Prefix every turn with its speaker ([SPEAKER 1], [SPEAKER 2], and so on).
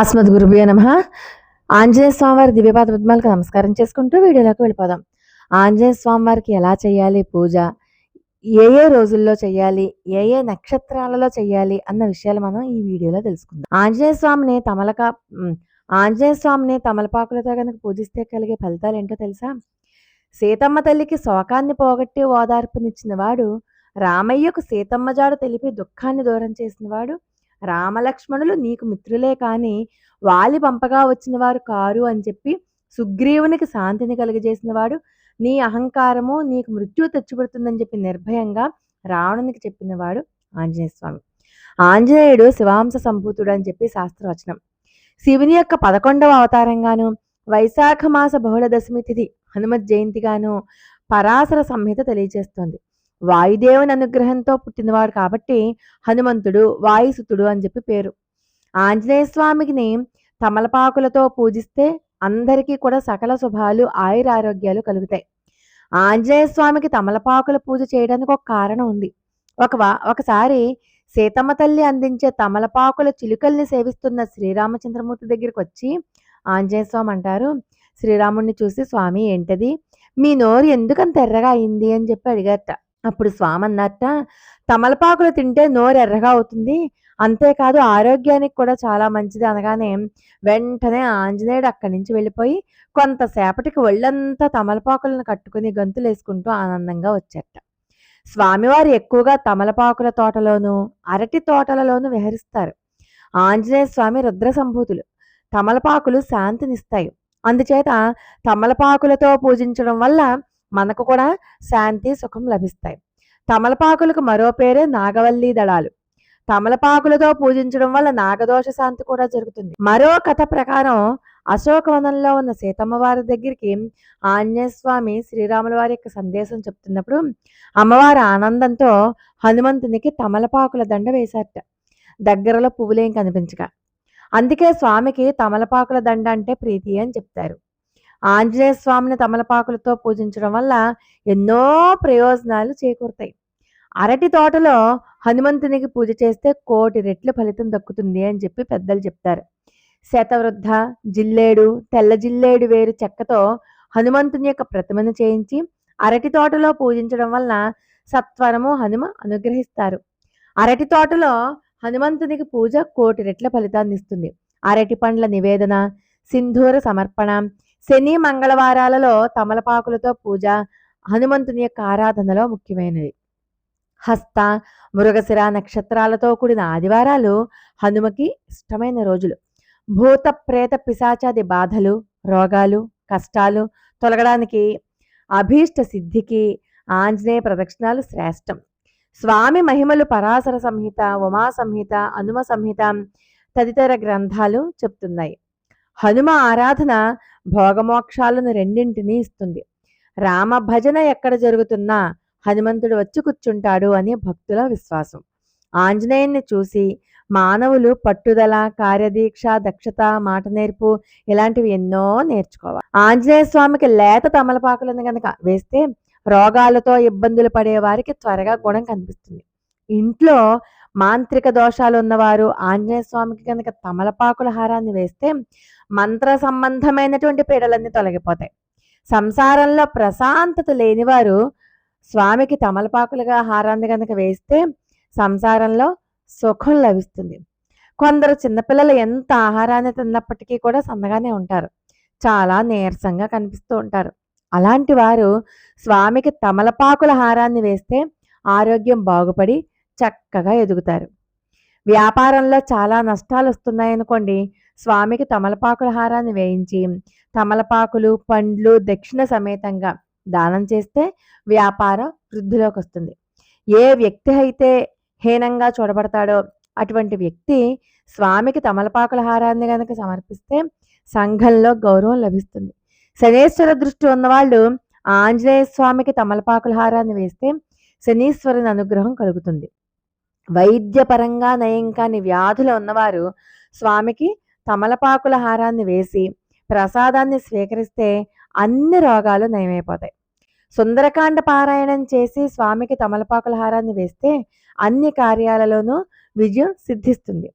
[SPEAKER 1] అస్మద్ గురుభ్యో నమ. ఆంజనేయ స్వామివారి దివ్యపాద పద్మాలకు నమస్కారం చేసుకుంటూ వీడియోలోకి వెళ్ళిపోదాం. ఆంజనేయ స్వామివారికి ఎలా చేయాలి పూజ? ఏ ఏ రోజుల్లో చేయాలి? ఏ ఏ నక్షత్రాలలో చేయాలి? అన్న విషయాలు మనం ఈ వీడియోలో తెలుసుకుందాం. ఆంజనేయ స్వామిని తమలక ఆంజనేయ స్వామిని తమలపాకులతో కనుక పూజిస్తే కలిగే ఫలితాలు ఏంటో తెలుసా? సీతమ్మ తల్లికి శోకాన్ని పోగొట్టి ఓదార్పునిచ్చిన వాడు రామయ్యకు సీతమ్మ జాడు తెలిపి దుఃఖాన్ని దూరం చేసిన వాడు రామలక్ష్మణులు నీకు మిత్రులే కాని వాలి పంపగా వచ్చిన వారు కారు అని చెప్పి సుగ్రీవునికి శాంతిని కలిగజేసిన వాడు. నీ అహంకారము నీకు మృత్యు తెచ్చిపెడుతుందని చెప్పి నిర్భయంగా రావణునికి చెప్పినవాడు ఆంజనేయ స్వామి ఆంజనేయుడు శివాంశ సంభూతుడు అని చెప్పి శాస్త్రవచనం. శివుని యొక్క పదకొండవ అవతారంగాను వైశాఖ మాస బహుళ దశమి తిథి హనుమత్ జయంతిగాను పరాశర సంహిత తెలియజేస్తోంది. వాయుదేవుని అనుగ్రహంతో పుట్టినవాడు కాబట్టి హనుమంతుడు వాయుసుతుడు అని చెప్పి పేరు. ఆంజనేయ స్వామికిని తమలపాకులతో పూజిస్తే అందరికీ కూడా సకల శుభాలు ఆయురారోగ్యాలు కలుగుతాయి. ఆంజనేయ స్వామికి తమలపాకుల పూజ చేయడానికి ఒక కారణం ఉంది. ఒక వా- ఒకసారి సీతమ్మ తల్లి అందించే తమలపాకుల చిలుకల్ని సేవిస్తున్న శ్రీరామచంద్రమూర్తి దగ్గరికి వచ్చి ఆంజనేయ స్వామి అంటారు శ్రీరాముడిని చూసి స్వామి ఏంటది? మీ నోరు ఎందుకంత ఎర్రగా అయింది? అని చెప్పి అడిగారట. అప్పుడు స్వామన్నట్ట తమలపాకులు తింటే నోరు ఎర్రగా అవుతుంది. అంతేకాదు ఆరోగ్యానికి కూడా చాలా మంచిది అనగానే వెంటనే ఆంజనేయుడు అక్కడి నుంచి వెళ్ళిపోయి కొంతసేపటికి ఒళ్ళంతా తమలపాకులను కట్టుకుని గంతులేసుకుంటూ ఆనందంగా వచ్చేట. స్వామివారు ఎక్కువగా తమలపాకుల తోటలోనూ అరటి తోటలలోనూ విహరిస్తారు. ఆంజనేయ స్వామి రుద్ర సంభూతులు తమలపాకులు శాంతినిస్తాయి. అందుచేత తమలపాకులతో పూజించడం వల్ల మనకు కూడా శాంతి సుఖం లభిస్తాయి. తమలపాకులకు మరో పేరే నాగవల్లి దళాలు. తమలపాకులతో పూజించడం వల్ల నాగదోష శాంతి కూడా జరుగుతుంది. మరో కథ ప్రకారం అశోకవనంలో ఉన్న సీతమ్మ వారి దగ్గరికి ఆంజనేయస్వామి శ్రీరాముల వారి యొక్క సందేశం చెప్తున్నప్పుడు అమ్మవారి ఆనందంతో హనుమంతునికి తమలపాకుల దండ వేశారట. దగ్గరలో పువ్వులేం కనిపించక. అందుకే స్వామికి తమలపాకుల దండ అంటే ప్రీతి అని చెప్తారు. ఆంజనేయ స్వామిని తమలపాకులతో పూజించడం వల్ల ఎన్నో ప్రయోజనాలు చేకూరుతాయి. అరటి తోటలో హనుమంతునికి పూజ చేస్తే కోటి రెట్ల ఫలితం దక్కుతుంది అని చెప్పి పెద్దలు చెప్తారు. శతవృద్ధ జిల్లేడు తెల్ల జిల్లేడు వేరు చెక్కతో హనుమంతుని యొక్క ప్రతిమను చేయించి అరటి తోటలో పూజించడం వలన సత్వరము హనుమ అనుగ్రహిస్తారు. అరటి తోటలో హనుమంతునికి పూజ కోటి రెట్ల ఫలితాన్ని ఇస్తుంది. అరటి పండ్ల నివేదన సింధూర సమర్పణ శని మంగళవారాలలో తమలపాకులతో పూజ హనుమంతుని యొక్క ఆరాధనలో ముఖ్యమైనవి. హస్త మృగశిర నక్షత్రాలతో కూడిన ఆదివారాలు హనుమకి ఇష్టమైన రోజులు. భూత ప్రేత పిశాచాది బాధలు రోగాలు కష్టాలు తొలగడానికి అభీష్ట సిద్ధికి ఆంజనేయ ప్రదక్షిణాలు శ్రేష్టం. స్వామి మహిమలు పరాశర సంహిత ఉమా సంహిత హనుమ సంహిత తదితర గ్రంథాలు చెప్తున్నాయి. హనుమ ఆరాధన భోగమోక్షాలను రెండింటినీ ఇస్తుంది. రామ భజన ఎక్కడ జరుగుతున్నా హనుమంతుడు వచ్చి కూర్చుంటాడు అని భక్తుల విశ్వాసం. ఆంజనేయుని చూసి మానవులు పట్టుదల కార్యదీక్ష దక్షత మాట నేర్పు ఇలాంటివి ఎన్నో నేర్చుకోవాలి. ఆంజనేయ స్వామికి లేత తమలపాకులను కనుక వేస్తే రోగాలతో ఇబ్బందులు పడే వారికి త్వరగా గుణం కనిపిస్తుంది. ఇంట్లో మాంత్రిక దోషాలు ఉన్నవారు ఆంజనేయ స్వామికి కనుక తమలపాకుల హారాన్ని వేస్తే మంత్ర సంబంధమైనటువంటి పీడలన్నీ తొలగిపోతాయి. సంసారంలో ప్రశాంతత లేనివారు స్వామికి తమలపాకులుగా హారాన్ని కనుక వేస్తే సంసారంలో సుఖం లభిస్తుంది. కొందరు చిన్నపిల్లలు ఎంత ఆహారాన్ని తిన్నప్పటికీ కూడా సన్నగానే ఉంటారు. చాలా నీరసంగా కనిపిస్తూ ఉంటారు. అలాంటి వారు స్వామికి తమలపాకుల హారాన్ని వేస్తే ఆరోగ్యం బాగుపడి చక్కగా ఎదుగుతారు. వ్యాపారంలో చాలా నష్టాలు వస్తున్నాయనుకోండి స్వామికి తమలపాకుల హారాన్ని వేయించి తమలపాకులు పండ్లు దక్షిణ సమేతంగా దానం చేస్తే వ్యాపారం వృద్ధిలోకి వస్తుంది ఏ వ్యక్తి అయితే హీనంగా చూడబడతాడో అటువంటి వ్యక్తి స్వామికి తమలపాకుల హారాన్ని కనుక సమర్పిస్తే సంఘంలో గౌరవం లభిస్తుంది. శనేశ్వర దృష్టి ఉన్నవాళ్ళు ఆంజనేయ స్వామికి తమలపాకుల హారాన్ని వేస్తే శనీశ్వరుని అనుగ్రహం కలుగుతుంది. వైద్యపరంగా నయం కాని వ్యాధులు ఉన్నవారు స్వామికి తమలపాకుల హారాన్ని వేసి ప్రసాదాన్ని స్వీకరిస్తే అన్ని రోగాలు నయమైపోతాయి. సుందరకాండ పారాయణం చేసి స్వామికి తమలపాకుల హారాన్ని వేస్తే అన్ని కార్యాలలోనూ విజయం సిద్ధిస్తుంది.